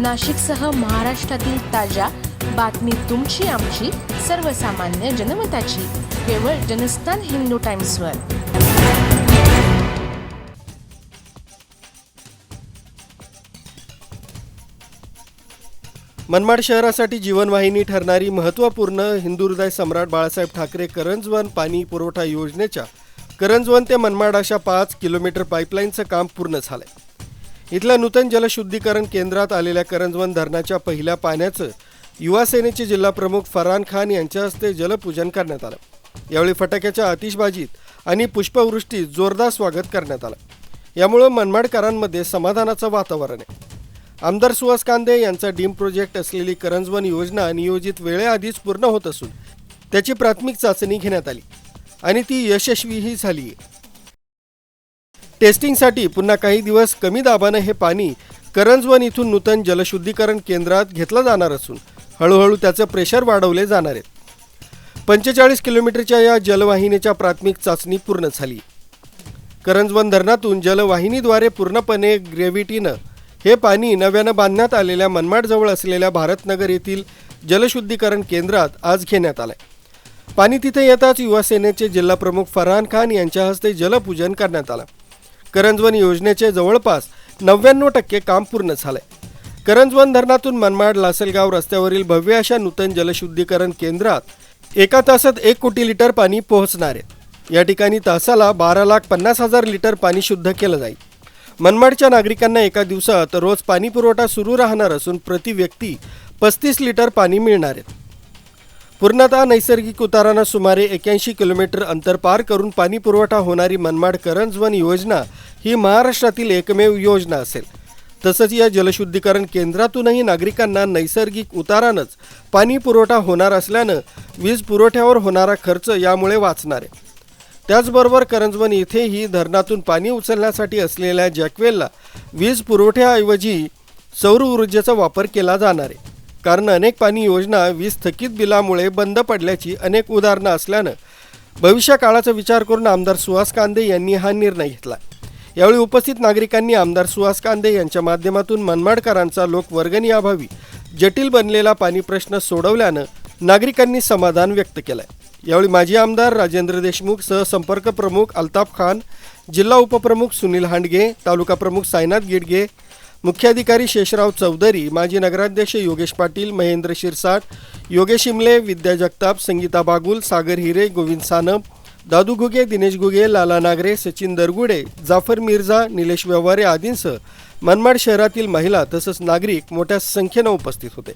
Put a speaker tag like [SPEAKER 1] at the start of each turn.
[SPEAKER 1] नाशिकसह महाराष्ट्रातील ताज्या बातमी तुमची आमची सर्वसामान्य जनमताची. केवळ जनस्थान हिंदू टाइम्सवर.
[SPEAKER 2] मनमाड शहरासाठी जीवनवाहिनी ठरणारी महत्त्वपूर्ण हिंदू हृदय सम्राट बाळासाहेब ठाकरे करंजवन पाणी पुरवठा योजनेच्या करंजवन ते मनमाड अशा पाच किलोमीटर पाईपलाईनचं काम पूर्ण झालंय. इथल्या नूतन जलशुद्धीकरण केंद्रात आलेल्या करंजवन धरणाच्या पहिल्या पाण्याचं युवा सेनेचे जिल्हाप्रमुख फरहान खान यांच्या हस्ते जलपूजन करण्यात आलं. यावेळी फटाक्याच्या आतिषबाजीत आणि पुष्पवृष्टीत जोरदार स्वागत करण्यात आलं. यामुळं मनमाडकरांमध्ये समाधानाचं वातावरण आहे. आमदार सुहास कांदे यांचा डीम प्रोजेक्ट असलेली करंजवन योजना नियोजित वेळेआधीच पूर्ण होत असून त्याची प्राथमिक चाचणी घेण्यात आली आणि ती यशस्वीही झाली आहे टेस्टिंगसाठी पुन्हा काही दिवस कमी दाबानं हे पाणी करंजवन इथून नूतन जलशुद्धीकरण केंद्रात घेतलं जाणार असून हळूहळू त्याचं प्रेशर वाढवले जाणार आहे. पंचेचाळीस किलोमीटरच्या या जलवाहिनीच्या प्राथमिक चाचणी पूर्ण झाली. करंजवन धरणातून जलवाहिनीद्वारे पूर्णपणे ग्रेव्हिटीनं हे पाणी नव्यानं बांधण्यात आलेल्या मनमाडजवळ असलेल्या भारतनगर येथील जलशुद्धीकरण केंद्रात आज घेण्यात आलंय. पाणी तिथे येताच युवा सेनेचे जिल्हाप्रमुख फरहान खान यांच्या हस्ते जलपूजन करण्यात आलं. करंजवन योजनेचे जवळपास नव्याण्णव टक्के काम पूर्ण झालंय. करंजवन धरणातून मनमाड लासलगाव रस्त्यावरील भव्य अशा नूतन जलशुद्धीकरण केंद्रात एका तासात एक कोटी लिटर पाणी पोहोचणार आहे. या ठिकाणी तासाला बारा लाख पन्नास हजार लिटर पाणी शुद्ध केलं जाईल. मनमाडच्या नागरिकांना एका दिवसात रोज पाणी पुरवठा सुरू राहणार असून प्रति व्यक्ती पस्तीस लिटर पाणी मिळणार आहे. पूर्णतः नैसर्गिक उतारानं सुमारे एक्याऐंशी किलोमीटर अंतर पार करून पाणी पुरवठा होणारी मनमाड करंजवन योजना ही महाराष्ट्रातील एकमेव योजना असेल. तसंच या जलशुद्धीकरण केंद्रातूनही नागरिकांना नैसर्गिक उतारानंच पाणी पुरवठा होणार असल्यानं वीज पुरवठ्यावर होणारा खर्च यामुळे वाचणार आहे. त्याचबरोबर करंजवन येथेही धरणातून पाणी उचलण्यासाठी असलेल्या जॅकवेलला वीज पुरवठ्याऐवजी सौर ऊर्जेचा वापर केला जाणार आहे. कारण अनेक पाणी योजना वीज थकीत बिलामुळे बंद पडल्याची अनेक उदाहरणं असल्यानं भविष्य काळाचा विचार करून आमदार सुहास कांदे यांनी हा निर्णय घेतला. यावेळी उपस्थित नागरिकांनी आमदार सुहास कांदे यांच्या माध्यमातून मनमाडकरांचा लोकवर्गणीअभावी जटिल बनलेला पाणी प्रश्न सोडवल्यानं नागरिकांनी समाधान व्यक्त केलंय. यावेळी माजी आमदार राजेंद्र देशमुख सहसंपर्क प्रमुख अल्ताफ खान जिल्हा उपप्रमुख सुनील हांडगे तालुका प्रमुख सायनाथ गिडगे मुख्याधिकारी शेषराव चौधरी माजी नगराध्यक्ष योगेश पाटील महेंद्र शिरसाट योगेश शिमले विद्या जगताप संगीता बागुल सागर हिरे गोविंद सानप दादू घुगे दिनेश घुगे लाला नागरे सचिन दरगुडे जाफर मिर्झा निलेश व्यवहारे आदींसह मनमाड शहरातील महिला तसंच नागरिक मोठ्या संख्येनं उपस्थित होते.